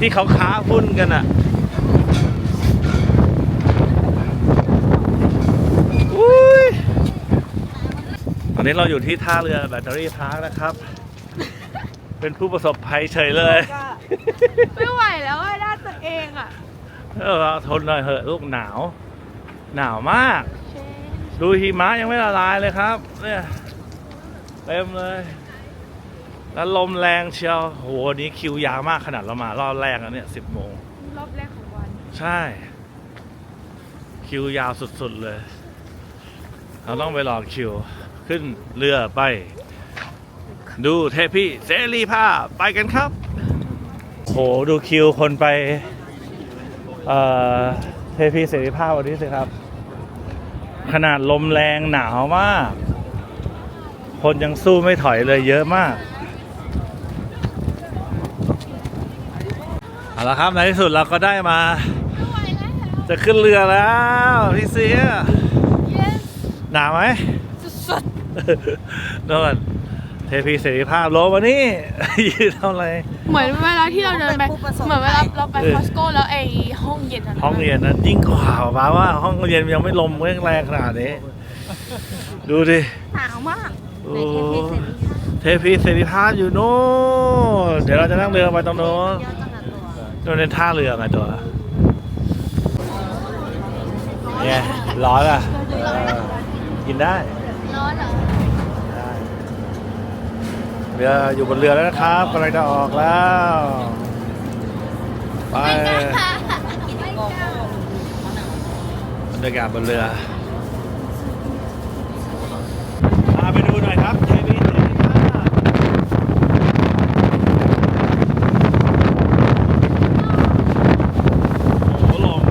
ที่เขาค้าหุ้นกันอะอุ้ยตอนนี้เราอยู่ที่ท่าเรือแบตเตอรี่พาร์คนะครับ เป็นผู้ประสบภัยเฉยเลย ไม่ไหวแล้วอะด้านตัวเองอะเออทนหน่อยเหอะลูกหนาว หนาวมาก ดูหิมะยังไม่ละลายเลยครับ เนี่ยเต็มเลย แล้วลมแรงเชียวโหวันนี้คิวยาวมากขนาดเรามารอบแรกแล้วเนี่ยสิบโมง รอบแรกของวัน ใช่ คิวยาวสุดๆเลย เราต้องไปรอคิว ขึ้นเรือไป ดูเทพี่เสรีภาพไปกันครับ โหดูคิวคนไป เอ่อ เทพีเสรีภาพวันนี้สิครับ ขนาดลมแรงหนาวมาก คนยังสู้ไม่ถอยเลยเยอะมาก เอาละครับในที่สุดเราก็ได้มาไม่ไหวแล้วจะขึ้นเรือแล้ว พี่เสีย yes หนาวไหมสุดโน่นเทพีเสรีภาพโลมานี่ยืนเท่าไรๆเหมือนเวลาที่เราเดินไปเป็นผู้ประสบเหมือนเวลาเราไปเออคอสโก้แล้วไอ้ห้องเย็นอะห้องเรียนนั้นยิ่งกว่าป้าว่าห้องเรียนยังไม่ลมแรงขนาดนี้ดูดิหนาวมากโอ้เทพีเสรีภาพอยู่โน่นเดี๋ยวเราจะนั่งเรือไปตรงโน้น โน่นเป็นท่าเรือไงตัวเนี่ยร้อนอะกินได้ ร้อนเหรอได้เรืออยู่บนเรือแล้วนะครับกำลังจะออกแล้ว ไปบรรยากาศบนเรือพาไปดูหน่อยครับเทวีเสรีภาพโอ้โหลม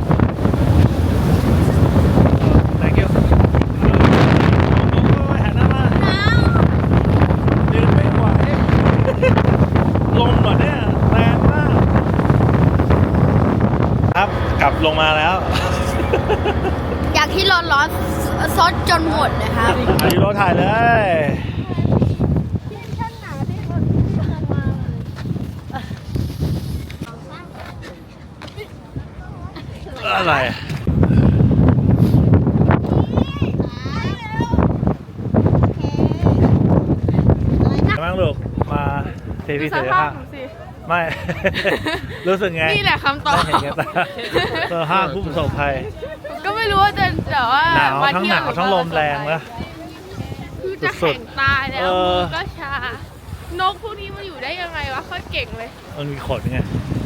thank you โอ้ยหันหน้ามายืนไม่ไหว ลมเหรอเนี่ยแรงมาก ครับกลับลงมาแล้ว อยากที่ร้อนร้อนๆซดจนหมดนะครับ อายุร ถถ่ายเลยอะไรบ้างลูกมาเทพีเสรีภาพไม่ รู้สึกไง นี่แหละคำตอบได้เห็นกันตาเออห้าผู้ประสบภัย ก็ไม่รู้ว่าจะแต่ว่าหนาวมทั้งเที่หยนาวทั้งลมแรงนะคือ จะสุแข็ดงๆตายแล้วเออมือก็ชา นกพวกนี้มาอยู่ได้ยังไงวะค่อยเก่งเลยมันมีขนไง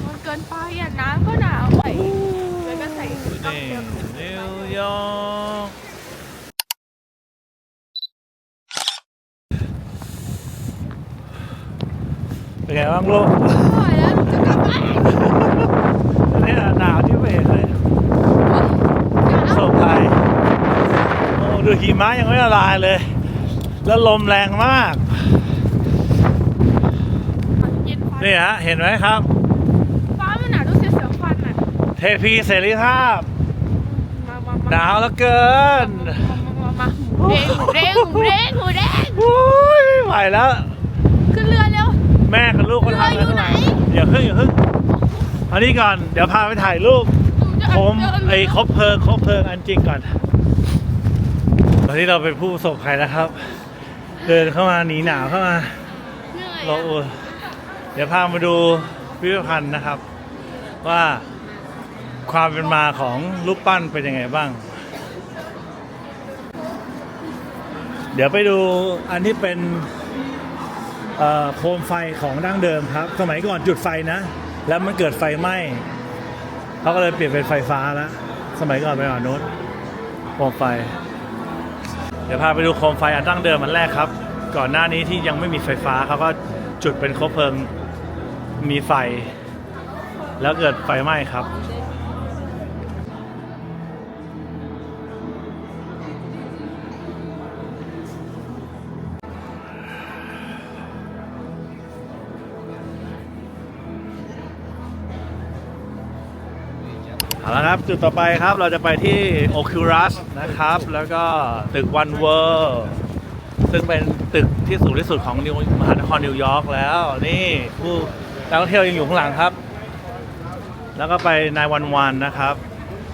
มันเกินไปอะน้ำก็หนาวไปแล้วก็ใส่ชุดนี่นิวยอร์กเป็นไงบ้างลูกโอ้ยแล้วหนูจะกลับบ้านเนี่ยหนาวที่เวทเลยโศกภัยโอ้ดูหิมะยังไม่ละลายเลย แล้วลมแรงมาก เย็นฟันนี่ฮะ เห็นไหมครับ ฟ้ามันหนาวดูเสียเสียวฟันอะเทพีเสรีภาพ มามาหนาวเหลือเกินมามาหมูเด้งหมูเด้งหมูเด้งหมูเด้งโอ้ยไม่ไหวแล้ว ขึ้นเรือเร็ว แม่กับลูกก็ทำกันข้างในอย่าพึ่งอย่าพึ่งเอานี่ก่อน เดี๋ยวพาไปถ่ายรูปหนูจะผมไอ้เดินคบเพลิงคบเพลิงอันจริงก่อน ตอนนี้เราเป็นผู้ประสบภัยนะครับ เดินเข้ามาหนีหนาวเข้ามาเหนื่อยเราอะเออเดี๋ยวพามาดูพิพิธภัณฑ์นะครับ ว่าความเป็นมาของรูปปั้นเป็นยังไงบ้าง เดี๋ยวไปดูอันที่เป็นเอ่อโคมไฟของดั้งเดิมครับ สมัยก่อนจุดไฟนะ แล้วมันเกิดไฟไหม้เขาก็เลยเปลี่ยนเป็นไฟฟ้าแล้ว สมัยก่อนเป็นแบบนู้นโคมไฟ เดี๋ยวพาไปดูโคมไฟอันตั้งเดิมอันแรกครับ ก่อนหน้านี้ที่ยังไม่มีไฟฟ้าเขาก็จุดเป็นคบเพลิงมีไฟ แล้วเกิดไฟไหม้ครับ ละครับ จุดต่อไปครับเราจะไปที่ Oculus นะครับ แล้วก็ตึก One World ซึ่งเป็นตึกที่สูงที่สุดของนิวมหานครนิวยอร์กแล้ว นี่ผู้นักท่องเที่ยวยังอยู่ข้างหลังครับ แล้วก็ไปนายวันวันนะครับ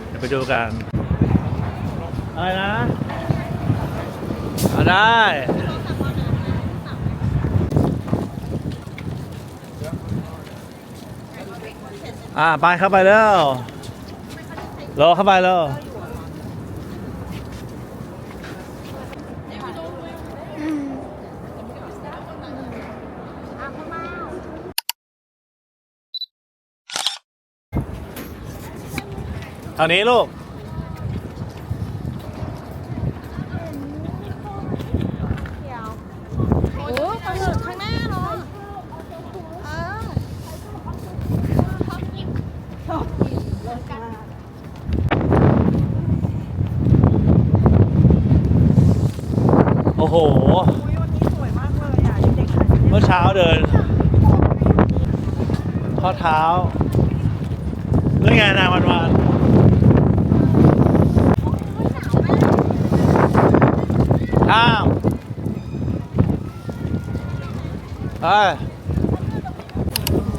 เดี๋ยวไปดูกัน อะไรนะเอาได้อ่าไปเข้าไปแล้ว รอเข้าไปแล้วทางนี้ลูก โอ้ยไปสุดข้างหน้าเนาะเออ โอ้โห อุ๊ยวันนี้สวยมากเลยอะเด็กๆถ่ายรูป เมื่อเช้าเดิน ข้อเท้าเรื่องไงนายวันวานข้ามเอ้ย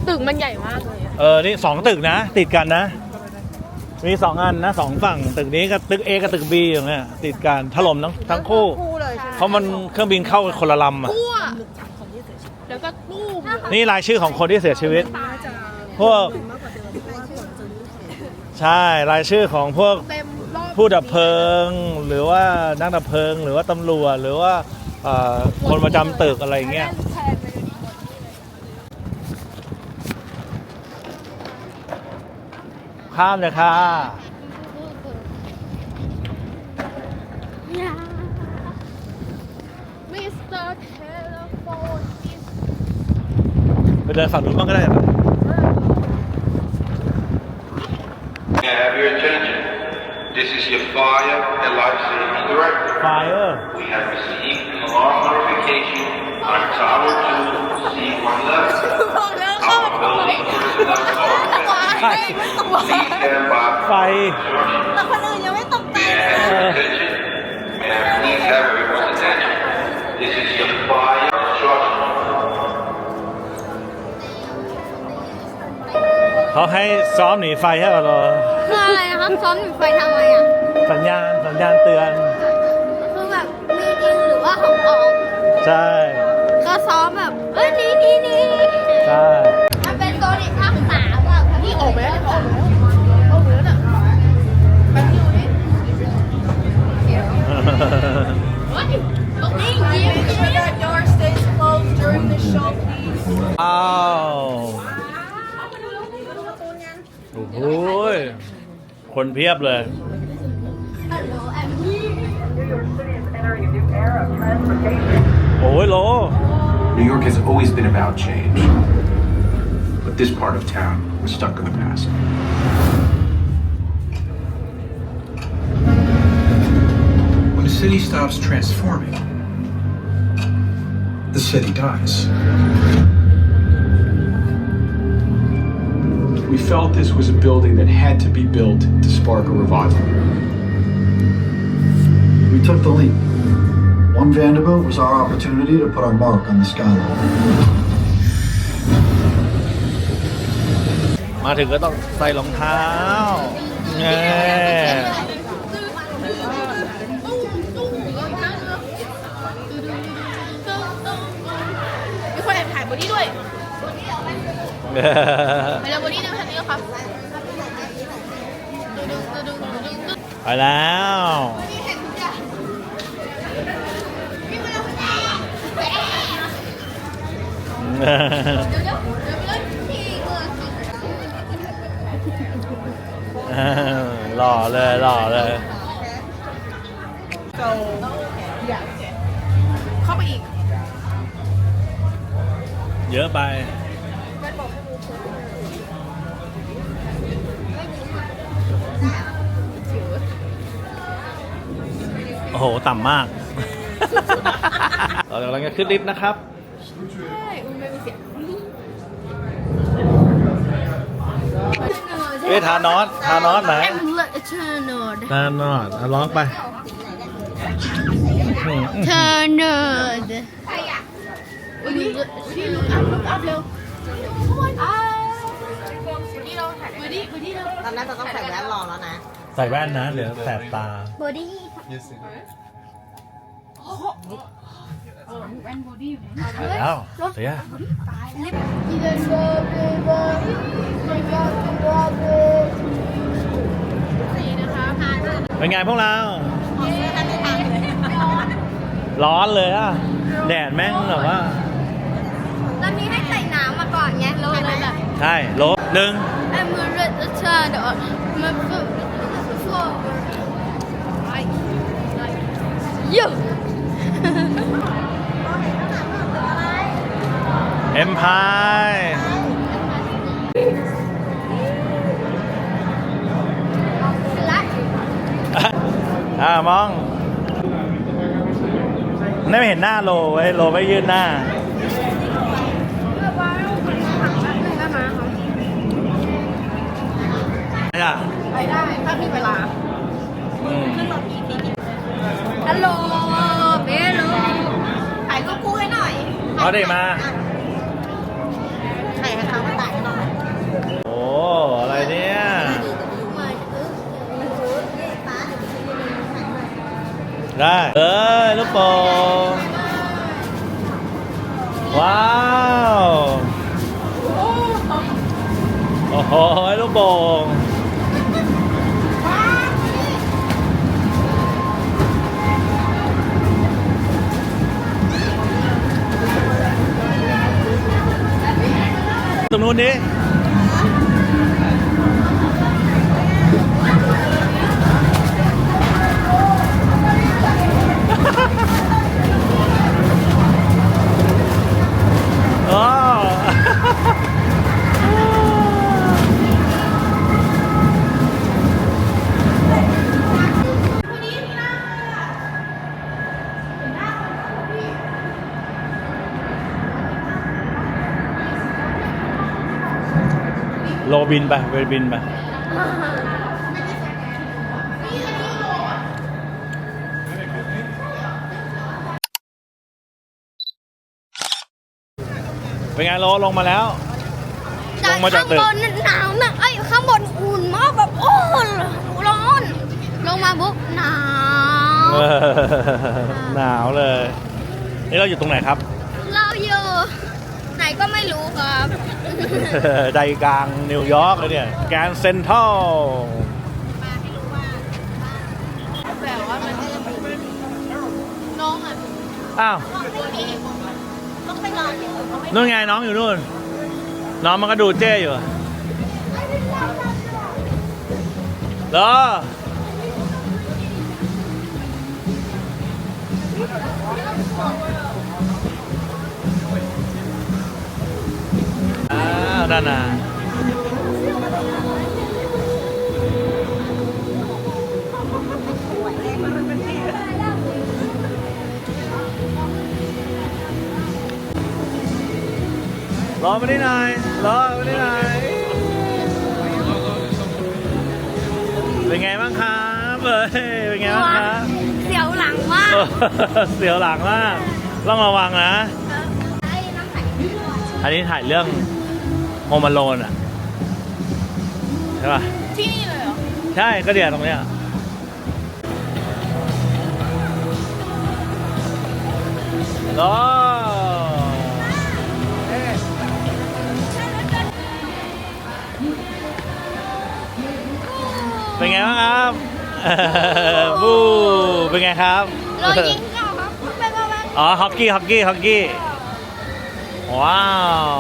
ตึกมันใหญ่มากเลยอะเออ นี่สองตึกนะ ติดกันนะ มีสองอันนะสองฝั่ง ตึกนี้กับตึก A กับตึก B อย่างเงี้ยติดกันถล่มทั้งทั้งคู่ คู่เลยใช่ไหมเพราะมันเครื่องบินเข้าคนละลำอะทั่ว แล้วก็ตู้มนี่รายชื่อของคนที่เสียชีวิต พวก ใช่รายชื่อของพวกเต็มรอบผู้ดับเพลิง หรือว่านักดับเพลิง หรือว่าตำรวจหรือว่าเอ่อคนประจำตึกอะไรอย่างเงี้ย แทนไปเลยหมดข้ามเลยค่ะ ไปเดินฝั่งนู้นบ้างก็ได้ปะ May I have your attention? This is your fire and life safety director. ไฟเออร์ We have received an alarm notification on Tower 2, C111. บอกแล้วเข้า Our building personnel are Why? Please stand by ไฟ แต่คนอื่นยังไม่ตกใจ May I have your attention? May I please have everyone's attention? This is your fire เขาให้ซ้อมหนีไฟใช่ป่ะเราคืออะไรนะครับซ้อมหนีไฟทำไมอะสัญญาณสัญญาณเตือน คือแบบมีจริงหรือว่าของปลอมใช่ก็ซ้อมแบบเอ้ยหนี่นี่นี่ใช่มันเป็นตัวเด็กภาคสามอะนี่ออกไปแล้วออกไปแล้วออกไปแล้วเนี่ยแป๊บเดียวนี่เฮ้ยตรงนี้ยิ้มยิ้ม that door stays closed during the show please อ้าว โอ้โหยคนเพียบเลย โอ้ยโล New York has always been about change. But this part of town was stuck in the past. When a city stops transforming, the city dies. We felt this was a building that had to be built to spark a revival. We took the leap. One Vanderbilt was our opportunity to put our mark on the skyline. มาถึงก็ต้องใส่รองเท้าแง่ มีคนแอบถ่ายบอดี้ด้วยไปแล้วบอดี้นะ คันนี้ครับไปแล้วหล่อเลยหล่อเลย so yeah เข้าไปอีก เยอะไป โอ้โห ต่ำมาก เรากำลังจะขึ้นลิฟต์นะครับเอ๊ะทานอสทานอสไหน แอมเลเทอร์นอดทานอสอะร้องไปเทอร์นอดพี่ลุกอัพลุกอัพเร็วนี่เราถ่ายดี้บอดี้เรา ตอนนั้นจะต้องใส่แว่นรอแล้วนะ ใส่แว่นนะเดี๋ยวแสบตา บอดี้แว่นบอดี้อยู่ไหนแล้วเสียนี่นะคะเป็นไงพวกเราร้อนเลยอะ แดดแม่งแบบว่า แล้วมีให้ใส่น้ำมาก่อนไงโลเลยแบบใช่ลบหนึ่ง I'm gonna turn on my foot forward. อ็มพายอ่ามอง ไม่เห็นหน้าโลไว้ยโลไม่ยืดหน้าไม่อะไปได้ถ้ามีเวลาอืม Hello, hello. ถ่ายรูปคู่ให้หน่อยเอาดิมา ถ่ายให้เขามาถ่ายให้หน่อย โอ้ อะไรเนี่ย ได้ เออลูกโป่งว้าว โอ้โหลูกโป่งตรงนู้นดิ โลบินไปเวบินไปเป็นไงโลลงมาแล้ว ลงมาจากตึกข้างบนหนาวนะไอ้ยข้างบนอุ่นมากแบบโอ้ร้อน ลงมาปุ๊บหนาว เออหนาวเลยนี่เราอยู่ตรงไหนครับเราอยู่ไหน ก็ไม่รู้ครับใจกลางนิวยอร์กเลยเนี่ย แกรนด์เซ็นทรัลแต่ว่ามันน้องอะอ้าวต้องไปรอที่อื่นเขาไม่นู่นไงน้องอยู่นู่น น้องมันก็ดูเจ้อยู่เหรอ อ้าวนั่นน่ะรอมาได้หน่อยรอมาได้หน่อยเป็นไงบ้างครับเอ้ยเป็นไงบ้างครับเสียวหลังมากเออเสียวหลังมากต้องระวังนะไอ้น้ำแข็งที่ร้อนอันนี้ถ่ายเรื่อง โฮมาโลนอะ ใช่ป่ะ ที่นี่เลยเหรอ ใช่ก็เดี๋ยวตรงเนี้ยรอเป็นไงบ้างครับบูเป็นไงครับ เรายิงก็ครับไปไปไปอ๋อฮอกกี้ฮอกกี้ฮอกกี้ ว้าว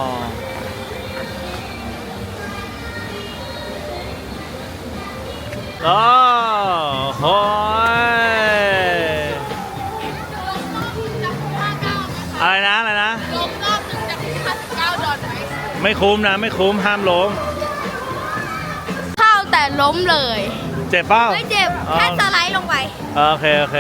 โอ้โหยอะไรนะอะไรนะ ลงรอบหนึ่งจาก59ดอลไหมไม่คุ้มนะ ไม่คุ้มห้ามล้ม เข้าแต่ล้มเลย เจ็บเป้าไม่เจ็บอ๋อแค่สไลด์ลงไป โอเค โอเค